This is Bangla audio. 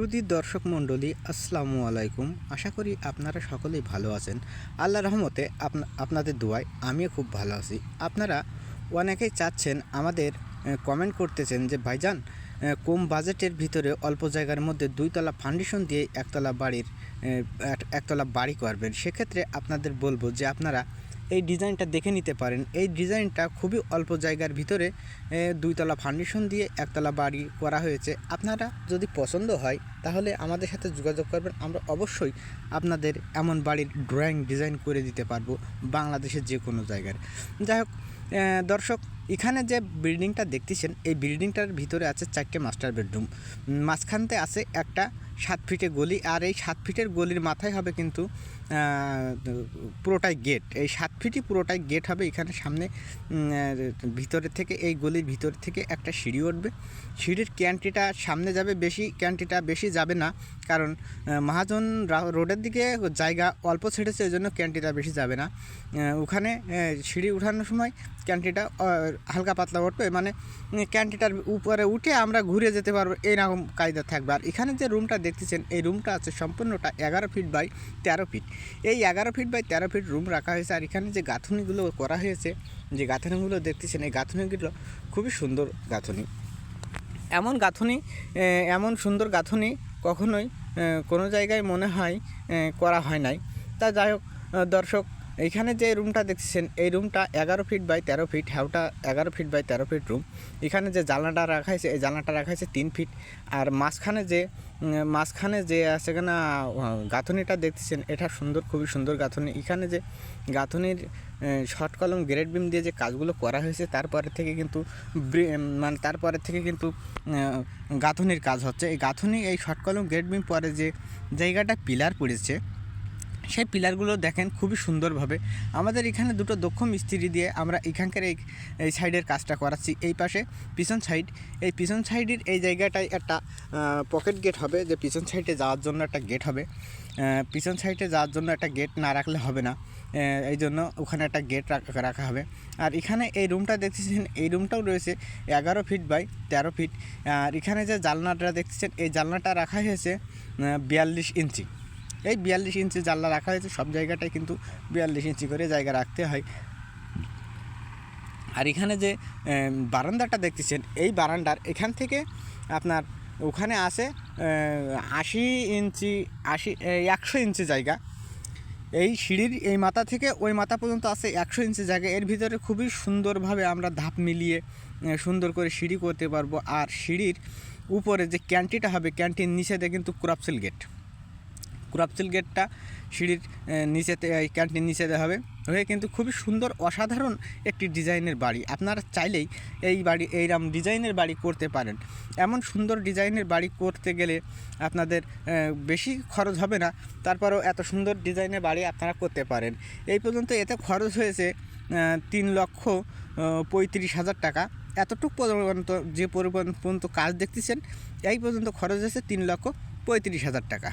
সুদী দর্শক মণ্ডলী, আসসালামু আলাইকুম। আশা করি আপনারা সকলেই ভালো আছেন। আল্লাহ রহমতে আপনা- আপনাদের দোয়ায় আমিও খুব ভালো আছি। আপনারা অনেকেই চাচ্ছেন আমাদের কমেন্ট করতেছেন যে, ভাইজান কম বাজেটের ভিতরে অল্প জায়গার মধ্যে দুইতলা ফাউন্ডেশন দিয়ে একতলা বাড়ির এক- একতলা বাড়ি করবেন। সেক্ষেত্রে আপনাদের বলব যে, আপনারা এই ডিজাইনটা দেখে নিতে পারেন। এই ডিজাইনটা খুবই অল্প জায়গার ভিতরে দুইতলা ফাউন্ডেশন দিয়ে একতলা বাড়ি করা হয়েছে। আপনারা যদি পছন্দ হয়, তাহলে আমাদের সাথে যোগাযোগ করবেন। আমরা অবশ্যই আপনাদের এমন বাড়ির ড্রয়িং ডিজাইন করে দিতে পারব বাংলাদেশের যে কোনো জায়গার। যাই হোক দর্শক এখানে যে বিল্ডিংটা দেখতেছেন, এই বিল্ডিংটার ভিতরে আছে চারটে মাস্টার বেডরুম মাঝখানতে আছে একটা সাত ফিটের গলি, আর এই সাত ফিটের গলির মাথায় হবে কিন্তু পুরোটাই গেট এই সাত ফিটই পুরোটাই গেট হবে এখানে সামনে ভিতরে থেকে, এই গলির ভিতর থেকে একটা সিঁড়ি উঠবে। সিঁড়ির ক্যান্টিটা সামনে যাবে বেশি ক্যান্টিটা বেশি যাবে না, কারণ মহাজন রোডের দিকে জায়গা অল্প ছেড়েছে এই জন্য ক্যান্টিটা বেশি যাবে না। ওখানে সিঁড়ি উঠানোর সময় ক্যান্টিটা হালকা পাতলা উঠবে মানে ক্যান্টিটার উপরে উঠে আমরা ঘুরে যেতে পারব এইরকম কায়দা থাকবে। আর এখানে যে রুমটা দেখতেছেন, এই রুমটা আছে সম্পূর্ণটা এগারো ফিট বাই তেরো ফিট এই এগারো ফিট বাই তেরো ফিট রুম রাখা হয়েছে, আর এখানে যে গাঁথনিগুলো করা হয়েছে, যে গাঁথনিগুলো দেখতেছেন, এই গাঁথনিগুলো খুবই সুন্দর গাঁথনি। এমন গাঁথনি এমন সুন্দর গাঁথনি কখনোই কোনো জায়গায় মনে হয় করা হয় নাই। তা যাই হোক দর্শক এইখানে যে রুমটা দেখছেন, এই রুমটা এগারো ফিট বাই তেরো ফিট হ্যাওটা এগারো ফিট বাই তেরো ফিট রুম। এখানে যে জানলাটা রাখা হয়েছে, এই জানলাটা রাখা হয়েছে তিন ফিট। আর মাঝখানে যে মাঝখানে যে আছে কিনা গাঁথনিটা দেখতেছেন, এটা সুন্দর, খুবই সুন্দর গাঁথনি। এখানে যে গাঁথনির শর্ট কলম, গ্রেড বিম দিয়ে যে কাজগুলো করা হয়েছে, তারপরে থেকে কিন্তু মানে তারপরে থেকে কিন্তু গাঁথনির কাজ হচ্ছে। এই গাঁথনি, এই শর্ট কলম, গ্রেড বিম পরে যে জায়গাটা পিলার পড়েছে সেই পিলারগুলো দেখেন খুবই সুন্দরভাবে। আমাদের এখানে দুটো দক্ষ মিস্ত্রি দিয়ে আমরা এখানকার এই এই সাইডের কাজটা করাচ্ছি। এই পাশে পিছন সাইড, এই পিছন সাইডের এই জায়গাটায় একটা পকেট গেট হবে যে পিছন সাইডে যাওয়ার জন্য একটা গেট হবে। পিছন সাইডে যাওয়ার জন্য একটা গেট না রাখলে হবে না। এই জন্য ওখানে একটা গেট রাখা হবে। আর এখানে এই রুমটা দেখতেছেন, এই রুমটাও রয়েছে এগারো ফিট বাই তেরো ফিট। আর এখানে যে জানলাটা দেখতেছেন, এই জানলাটা রাখা হয়েছে বিয়াল্লিশ ইঞ্চি। এই বিয়াল্লিশ ইঞ্চি জানলা রাখা হয়েছে, সব জায়গাটায় কিন্তু বিয়াল্লিশ ইঞ্চি করে জায়গা রাখতে হয়। আর এখানে যে বারান্দাটা দেখতেছেন, এই বারান্দার এখান থেকে আপনার ওখানে আছে আশি ইঞ্চি, আশি একশো ইঞ্চি জায়গা। এই সিঁড়ির এই মাথা থেকে ওই মাথা পর্যন্ত আছে একশো ইঞ্চি জায়গা। এর ভিতরে খুবই সুন্দরভাবে আমরা ধাপ মিলিয়ে সুন্দর করে সিঁড়ি করতে পারব। আর সিঁড়ির উপরে যে ক্যান্টিটা হবে ক্যান্টির নিচেতে কিন্তু ক্রপসেল গেট। ক্রাপসেল গেটটা সিঁড়ির নিচেতে, এই ক্যান্টিন নিচেতে হবে। হয়ে কিন্তু খুবই সুন্দর, অসাধারণ একটি ডিজাইনের বাড়ি। আপনারা চাইলেই এই বাড়ি এইরকম ডিজাইনের বাড়ি করতে পারেন। এমন সুন্দর ডিজাইনের বাড়ি করতে গেলে আপনাদের বেশি খরচ হবে না। তারপরেও এত সুন্দর ডিজাইনের বাড়ি আপনারা করতে পারেন। এই পর্যন্ত এতে খরচ হয়েছে তিন লক্ষ পঁয়ত্রিশ হাজার টাকা। এতটুকু পর্যন্ত, যে পর্যন্ত কাজ দেখতেছেন, এই পর্যন্ত খরচ হয়েছে তিন লক্ষ পঁয়ত্রিশ হাজার টাকা।